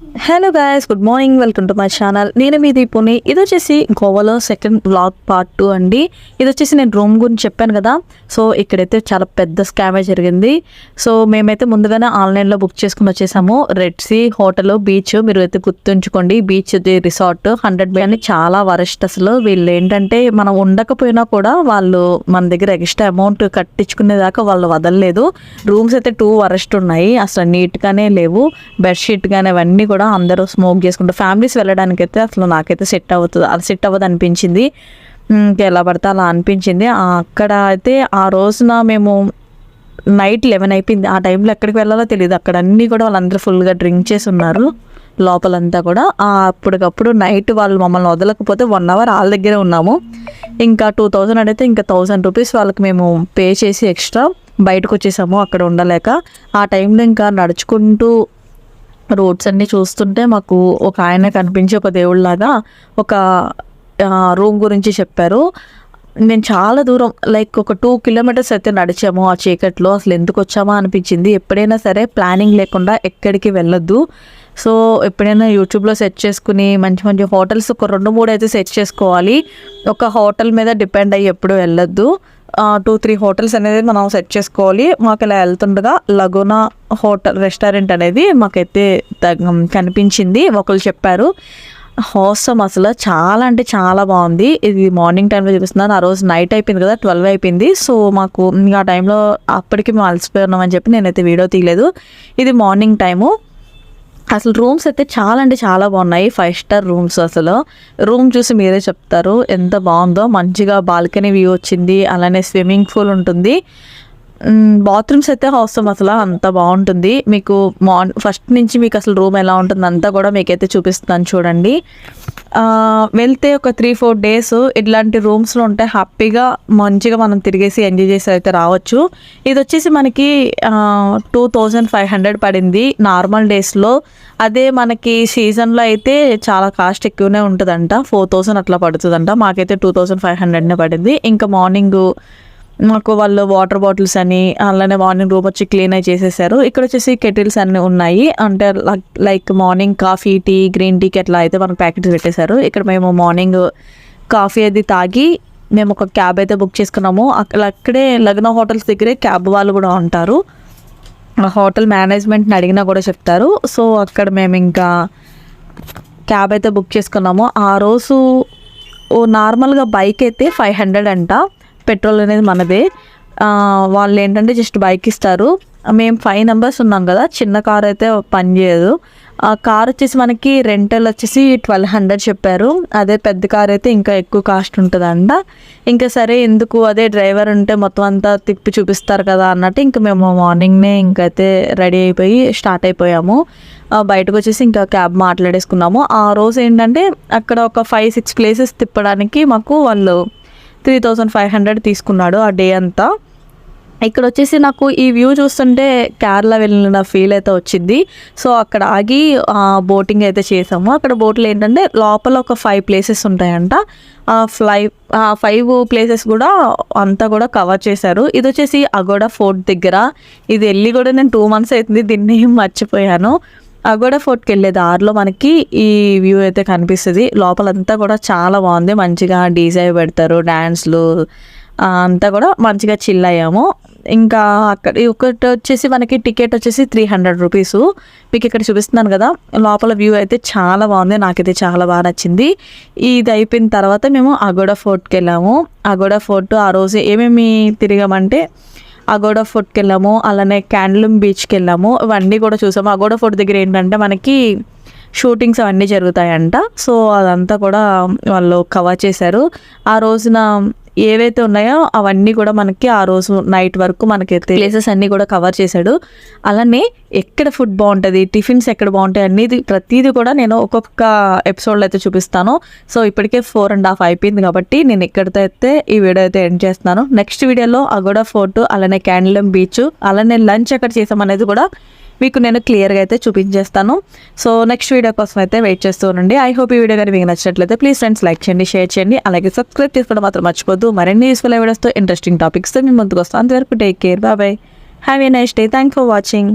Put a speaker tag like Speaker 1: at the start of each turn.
Speaker 1: Hello guys good morning welcome to my channel నేను మీ దీపుని. ఇది వచ్చేసి గోవాలో సెకండ్ బ్లాగ్ పార్ట్ టూ అండి. ఇది వచ్చేసి నేను రూమ్ గురించి చెప్పాను కదా. సో ఇక్కడైతే చాలా పెద్ద స్కామే జరిగింది. సో మేమైతే ముందుగానే ఆన్లైన్లో బుక్ చేసుకుని వచ్చేసాము. రెడ్ సీ హోటల్ బీచ్ మీరు అయితే గుర్తుంచుకోండి. బీచ్ రిసార్ట్ హండ్రెడ్ బై అని చాలా వరస్ట్ అసలు. వీళ్ళు ఏంటంటే మనం ఉండకపోయినా కూడా వాళ్ళు మన దగ్గర ఎక్స్ట్రా అమౌంట్ కట్టించుకునేదాకా వాళ్ళు వదలలేదు. రూమ్స్ అయితే టూ వరస్ట్ ఉన్నాయి. అసలు నీట్గానే లేవు. బెడ్షీట్ కానీ అవన్నీ కూడా అందరూ స్మోక్ చేసుకుంటారు ఫ్యామిలీస్ వెళ్ళడానికి అయితే అసలు నాకైతే సెట్ అవుతుంది అది సెట్ అవ్వదు అనిపించింది. ఇంకా ఎలా పడితే అలా అనిపించింది. అక్కడ అయితే ఆ రోజున మేము నైట్ లెవెన్ అయిపోయింది. ఆ టైంలో ఎక్కడికి వెళ్ళాలో తెలియదు. అక్కడ అన్నీ కూడా వాళ్ళందరూ ఫుల్గా డ్రింక్ చేసి ఉన్నారు. లోపలంతా కూడా. అప్పటికప్పుడు నైట్ వాళ్ళు మమ్మల్ని వదలకపోతే వన్ అవర్ వాళ్ళ దగ్గరే ఉన్నాము. ఇంకా టూ థౌజండ్ అడిగితే ఇంకా థౌజండ్ రూపీస్ వాళ్ళకి మేము పే చేసి ఎక్స్ట్రా బయటకు వచ్చేసాము అక్కడ ఉండలేక. ఆ టైంలో ఇంకా నడుచుకుంటూ రోడ్స్ అన్ని చూస్తుంటే మాకు ఒక ఆయన కనిపించి ఒక దేవుళ్ళలాగా ఒక రూమ్ గురించి చెప్పారు. నేను చాలా దూరం లైక్ ఒక టూ కిలోమీటర్స్ అయితే నడిచాము ఆ చీకట్లో. అసలు ఎందుకు వచ్చామా అనిపించింది. ఎప్పుడైనా సరే ప్లానింగ్ లేకుండా ఎక్కడికి వెళ్ళొద్దు. సో ఎప్పుడైనా యూట్యూబ్లో సెర్చ్ చేసుకుని మంచి మంచి హోటల్స్ ఒక రెండు మూడు అయితే సెర్చ్ చేసుకోవాలి. ఒక హోటల్ మీద డిపెండ్ అయ్యి ఎప్పుడు వెళ్ళొద్దు. టూ త్రీ హోటల్స్ అనేది మనం సెట్ చేసుకోవాలి. మాకు ఇలా వెళ్తుండగా లగున హోటల్ రెస్టారెంట్ అనేది మాకైతే కనిపించింది. ఒకరు చెప్పారు హోసం అసలు చాలా అంటే చాలా బాగుంది. ఇది మార్నింగ్ టైంలో చూపిస్తున్నాను ఆ రోజు నైట్ అయిపోయింది కదా ట్వెల్వ్ అయిపోయింది. సో మాకు ఇంకా ఆ టైంలో అప్పటికి మేము అలసిపోయి ఉన్నామని చెప్పి నేనైతే వీడియో తీయలేదు. ఇది మార్నింగ్ టైము అసలు రూమ్స్ అయితే చాలా అంటే చాలా బాగున్నాయి. ఫైవ్ స్టార్ రూమ్స్ అసలు. రూమ్ చూసి మీరే చెప్తారు. ఎంత బాగుందో. మంచిగా బాల్కనీ వ్యూ వచ్చింది. అలానే స్విమ్మింగ్ పూల్ ఉంటుంది. బాత్రూమ్స్ అయితే అవసరం అసలు అంత బాగుంటుంది. మీకు మార్న్ ఫస్ట్ నుంచి మీకు అసలు రూమ్ ఎలా ఉంటుంది అంతా కూడా మీకైతే చూపిస్తున్నాను చూడండి. వెళ్తే ఒక త్రీ ఫోర్ డేస్ ఇట్లాంటి రూమ్స్లో ఉంటే హ్యాపీగా మంచిగా మనం తిరిగేసి ఎంజాయ్ చేసి అయితే రావచ్చు. ఇది వచ్చేసి మనకి టూ థౌజండ్ ఫైవ్ హండ్రెడ్ పడింది నార్మల్ డేస్లో అదే మనకి సీజన్లో అయితే చాలా కాస్ట్ ఎక్కువనే ఉంటుందంట. ఫోర్ థౌజండ్ అట్లా పడుతుందంట. మాకైతే టూ థౌజండ్ ఫైవ్ హండ్రెడ్నే పడింది. ఇంకా మార్నింగ్ మాకు వాళ్ళు వాటర్ బాటిల్స్ అని అలానే మార్నింగ్ రూమ్ వచ్చి క్లీన్ అయి చేసేసారు. ఇక్కడ వచ్చేసి కెటిల్స్ అన్నీ ఉన్నాయి. అంటే like- like morning coffee tea green టీకి అట్లా అయితే మనకు ప్యాకెట్స్ పెట్టేశారు. ఇక్కడ మేము మార్నింగ్ కాఫీ అది తాగి మేము ఒక క్యాబ్ అయితే బుక్ చేసుకున్నాము. అక్కడ అక్కడే లగ్న హోటల్స్ దగ్గరే క్యాబ్ వాళ్ళు కూడా ఉంటారు. ఆ హోటల్ మేనేజ్మెంట్ని అడిగినా కూడా చెప్తారు. సో అక్కడ మేము ఇంకా క్యాబ్ అయితే బుక్ చేసుకున్నాము. ఆ రోజు ఓ నార్మల్గా బైక్ అయితే ఫైవ్ హండ్రెడ్ అంట. పెట్రోల్ అనేది మనదే. వాళ్ళు ఏంటంటే జస్ట్ బైక్ ఇస్తారు. మేము ఫైవ్ మెంబర్స్ ఉన్నాం కదా చిన్న కార్ అయితే పని చేయదు. ఆ కార్ వచ్చేసి మనకి రెంటల్ వచ్చేసి ట్వెల్వ్ హండ్రెడ్ చెప్పారు. అదే పెద్ద కార్ అయితే ఇంకా ఎక్కువ కాస్ట్ ఉంటుందంట. ఇంకా సరే ఎందుకు? అదే డ్రైవర్ ఉంటే మొత్తం అంతా తిప్పి చూపిస్తారు కదా అన్నట్టు ఇంకా మేము మార్నింగ్నే ఇంకైతే రెడీ అయిపోయి స్టార్ట్ అయిపోయాము. బయటకు వచ్చేసి ఇంకా క్యాబ్ మాట్లాడేసుకున్నాము. ఆ రోజు ఏంటంటే అక్కడ ఒక ఫైవ్ సిక్స్ ప్లేసెస్ తిప్పడానికి మాకు వాళ్ళు త్రీ థౌజండ్ ఫైవ్ హండ్రెడ్ తీసుకున్నాడు ఆ డే అంతా. ఇక్కడ వచ్చేసి నాకు ఈ వ్యూ చూస్తుంటే కేరళ వెళ్ళిన ఫీల్ అయితే వచ్చింది. సో అక్కడ ఆగి బోటింగ్ అయితే చేసాము. అక్కడ బోట్లు ఏంటంటే లోపల ఒక ఫైవ్ ప్లేసెస్ ఉంటాయంట. ఫ్లై ఆ ఫైవ్ ప్లేసెస్ కూడా అంతా కూడా కవర్ చేశారు. ఇది వచ్చేసి అగోడా ఫోర్ట్ దగ్గర. ఇది వెళ్ళి కూడా నేను టూ మంత్స్ అవుతుంది దీన్ని మర్చిపోయాను. అగోడ ఫోర్ట్కి వెళ్ళే దారిలో మనకి ఈ వ్యూ అయితే కనిపిస్తుంది. లోపలంతా కూడా చాలా బాగుంది. మంచిగా డీజే పెడతారు డ్యాన్స్లు అంతా కూడా మంచిగా చిల్ అయ్యాము. ఇంకా అక్కడ ఒకటి వచ్చేసి మనకి టికెట్ వచ్చేసి త్రీ హండ్రెడ్ రూపీస్. మీకు ఇక్కడ చూపిస్తున్నాను కదా లోపల వ్యూ అయితే చాలా బాగుంది. నాకైతే చాలా బాగా నచ్చింది. ఇది అయిపోయిన తర్వాత మేము అగోడా ఫోర్ట్కి వెళ్ళాము అగోడా ఫోర్ట్ ఆ రోజు ఏమేమి తిరిగామంటే అగోడా ఫోర్ట్కి వెళ్ళాము అలానే క్యాండ్లూమ్ బీచ్కి వెళ్ళాము ఇవన్నీ కూడా చూసాము అగోడా ఫోర్ట్ దగ్గర ఏంటంటే మనకి షూటింగ్స్ అవన్నీ జరుగుతాయంట. సో అదంతా కూడా వాళ్ళు కవర్ చేశారు. ఆ రోజున ఏవైతే ఉన్నాయో అవన్నీ కూడా మనకి ఆ రోజు నైట్ వరకు మనకైతే ప్లేసెస్ అన్నీ కూడా కవర్ చేశాడు. అలానే ఎక్కడ ఫుడ్ బాగుంటుంది టిఫిన్స్ ఎక్కడ బాగుంటాయి అనేది ప్రతిదీ కూడా నేను ఒక్కొక్క ఎపిసోడ్లో అయితే చూపిస్తాను. సో ఇప్పటికే ఫోర్ అండ్ హాఫ్ అయిపోయింది కాబట్టి నేను ఎక్కడితో అయితే ఈ వీడియో అయితే ఎండ్ చేస్తున్నాను. నెక్స్ట్ వీడియోలో అగోడా ఫోర్ట్ అలానే క్యాండిలం బీచ్ అలానే లంచ్ ఎక్కడ చేసాం అనేది కూడా మీకు నేను క్లియర్గా అయితే చూపించేస్తాను. సో నెక్స్ట్ వీడియో కోసం అయితే వెయిట్ చేస్తూ ఉండండి. ఐ హోప్ ఈ వీడియో కానీ మీకు నచ్చినట్లయితే ప్లీజ్ ఫ్రెండ్స్ లైక్ చేయండి షేర్ చేయండి. అలాగే సబ్స్క్రైబ్ చేసుకోవడం మాత్రం మర్చిపోద్దు మరిన్ని యూస్ఫుల్ వీడియోస్తో ఇంట్రెస్టింగ్ టాపిక్స్తో మీ ముందుకు వస్తాను. అంతవరకు take care bye have a nice day thank for watching